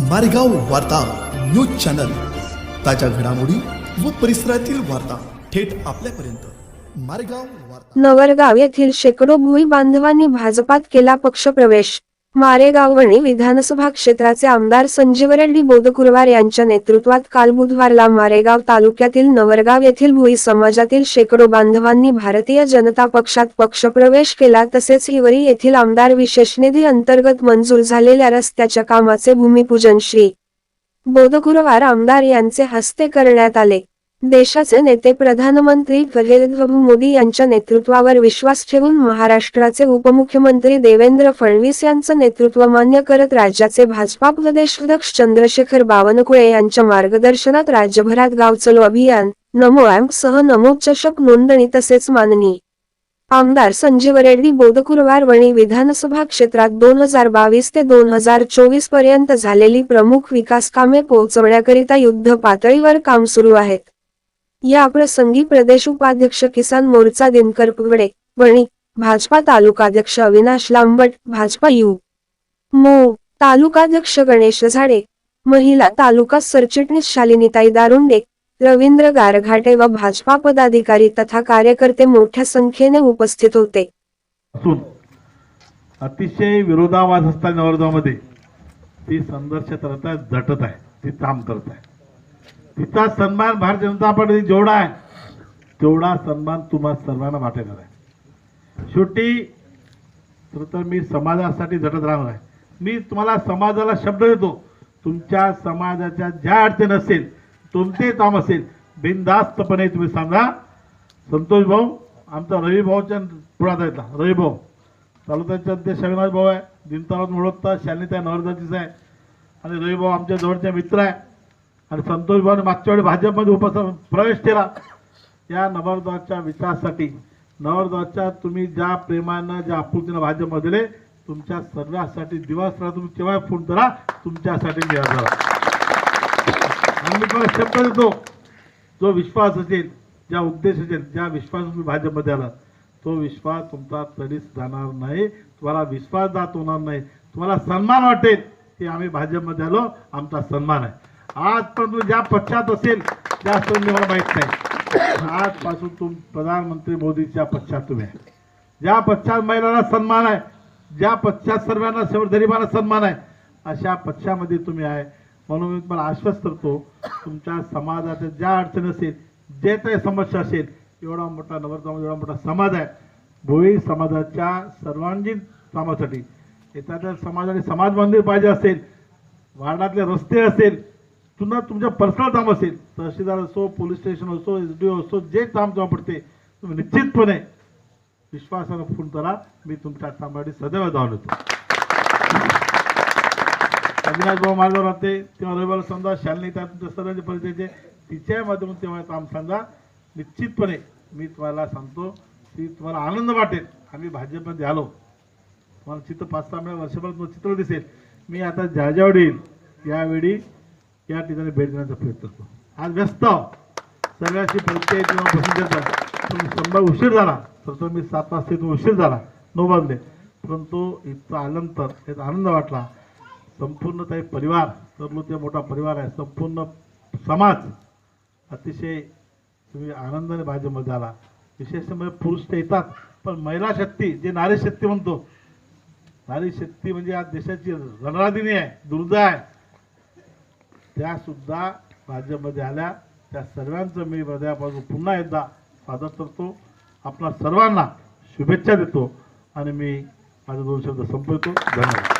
मारेगाव वार्ता news channel. ताज्या घडामोडी व परिसरातील वार्ता थेट आपल्यापर्यंत. मारेगाव नवरगाव येथील शेकडो भुई बांधवांनी भाजपात केला पक्षप्रवेश. मारेगाव वणी विधानसभा क्षेत्राचे आमदार संजीव रेड्डी बोधकुरवार यांच्या नेतृत्वात काल बुधवारला मारेगाव तालुक्यातील नवरगाव येथील भुई समाजातील शेकडो बांधवांनी भारतीय जनता पक्षात पक्षप्रवेश केला. तसेच हिवरी येथील आमदार विशेष निधी अंतर्गत मंजूर झालेल्या रस्त्याच्या कामाचे भूमिपूजन श्री बोधकुरवार आमदार यांचे हस्ते करण्यात आले. देशाचे नेते प्रधानमंत्री नरेंद्र मोदी यांच्या नेतृत्वावर विश्वास ठेवून महाराष्ट्राचे उपमुख्यमंत्री देवेंद्र फडणवीस यांचं नेतृत्व मान्य करत राज्याचे भाजपा प्रदेशाध्यक्ष चंद्रशेखर बावनकुळे यांच्या मार्गदर्शनात राज्यभरात गाव चलो अभियान नमो ॲम्प सह नमो चषक नोंदणी तसेच माननी आमदार संजीव रेड्डी बोधकुरवार वणी विधानसभा क्षेत्रात दोन हजार बावीस ते दोन हजार चोवीसपर्यंत झालेली प्रमुख विकास कामे पोहोचवण्याकरिता युद्ध पातळीवर काम सुरू आहेत. या प्रसंगी प्रदेश उपाध्यक्ष किसान मोर्चा दिनकर पुगडे वणी भाजपा तालुकाध्यक्ष अविनाश लांबट भाजपा यू. मो. तालुकाध्यक्ष गणेश झाडे महिला तालुका सरचिटणीस शालिनीताई दारुंडे रवींद्र गारघाटे व भाजपा पदाधिकारी तथा कार्यकर्ते मोठ्या संख्येने उपस्थित होते. अतिशय विरोधाभास असताना ती संघर्ष करत आहे झटत आहे ती काम करत आहे. तिचा सन्मान भारतीय जनता पार्टी जेवढा आहे तेवढा सन्मान तुम्हा सर्वांना वाटेल. आहे शेवटी तर तर मी समाजासाठी झटत राहणार आहे. मी तुम्हाला समाजाला शब्द देतो तुमच्या समाजाच्या ज्या अडचण असेल तुमचे काम असेल बिनधास्तपणे तुम्ही सांगा. संतोष भाऊ आमचा रवी भाऊच्या पुढात आहेत रवी भाऊ तालुक्याचे अध्यक्ष अविनाश भाऊ आहे. दिनतारात मिळवता शालिता नवरदाचीच आहे. आणि रवी भाऊ आमच्या जवळचे मित्र आहे. आणि संतोष भाऊने मागच्या वेळी भाजपमध्ये उपस प्रवेश केला. या नवरद्वारच्या विकासासाठी नवरद्वारच्या तुम्ही ज्या प्रेमानं ज्या आपुलतीनं भाजपमध्ये दिले तुमच्या सर्वांसाठी दिवस रात्र तुम्ही केव्हा फोन करा तुमच्यासाठी मी हजर आणि मी तुम्हाला शब्द देतो. जो विश्वास असेल ज्या उद्देश असेल ज्या विश्वास तुम्ही भाजपमध्ये आला तो विश्वास तुमचा कधीच जाणार नाही. तुम्हाला विश्वासदात होणार नाही. तुम्हाला सन्मान वाटेल की आम्ही भाजपमध्ये आलो आमचा सन्मान आहे. आजपर्यंत ज्या पश्चात असेल त्या तुम्ही मला माहीत नाही. आजपासून तुम प्रधानमंत्री मोदीच्या पश्चात तुम्ही आहे. ज्या पश्चात महिलांना सन्मान आहे ज्या पश्चात सर्वांना शेवट गरिबांना सन्मान आहे अशा पक्षामध्ये तुम्ही आहे. म्हणून मी तुम्हाला आश्वस्त करतो तुमच्या समाजाच्या ज्या अडचणी असेल जे काही समस्या असेल एवढा मोठा नवरगाव एवढा मोठा समाज आहे. भोई समाजाच्या सर्वांगीण कामासाठी. एखाद्या समाजाने समाज मंदिर पाहिजे असेल वार्डातले रस्ते असेल पुन्हा तुमच्या पर्सनल काम असेल तहसीलदार असो पोलीस स्टेशन असो एस डी ओ असो जे काम जेव्हा पडते तुम्ही निश्चितपणे विश्वासानं फोन करा. मी तुमच्या कामासाठी सदैव जाऊन येतो. अविनाश भाऊ माझ्यावर राहते. तेव्हा रविवार समजा शालिनी त्या तुमच्या सर्वांचे परिचयाचे. तिच्या माध्यमातून तेव्हा काम सांगा. निश्चितपणे मी तुम्हाला सांगतो की तुम्हाला आनंद वाटेल. आम्ही भाजपमध्ये आलो. तुम्हाला चित्र पाच सहा महिन्या वर्षभरात तुम्हाला चित्र दिसेल. मी आता ज्या ज्यावेळी येईल यावेळी या ठिकाणी भेट देण्याचा प्रयत्न करतो. आज व्यस्त सगळ्याशी परिचय किंवा बसून देतात समजा उशीर झाला. तर तो मी सात वाजता इथून उशीर झाला. नऊ वाजले. परंतु इथं आल्यानंतर एक आनंद वाटला. संपूर्ण काही परिवार ते मोठा परिवार आहे. संपूर्ण समाज अतिशय तुम्ही आनंदाने भाजपमध्ये आला. विशेष म्हणजे पुरुष ते येतात पण महिला शक्ती जे नारी शक्ती म्हणतो. नारी शक्ती म्हणजे आज देशाची रणराधिनी आहे दुर्गा आहे. त्यासुद्धा राज्यामध्ये आल्या. त्या सर्वांचं मी हृदयापासून पुन्हा एकदा स्वागत करतो. आपणा सर्वांना शुभेच्छा देतो आणि मी माझे दोन शब्द संपवतो. धन्यवाद.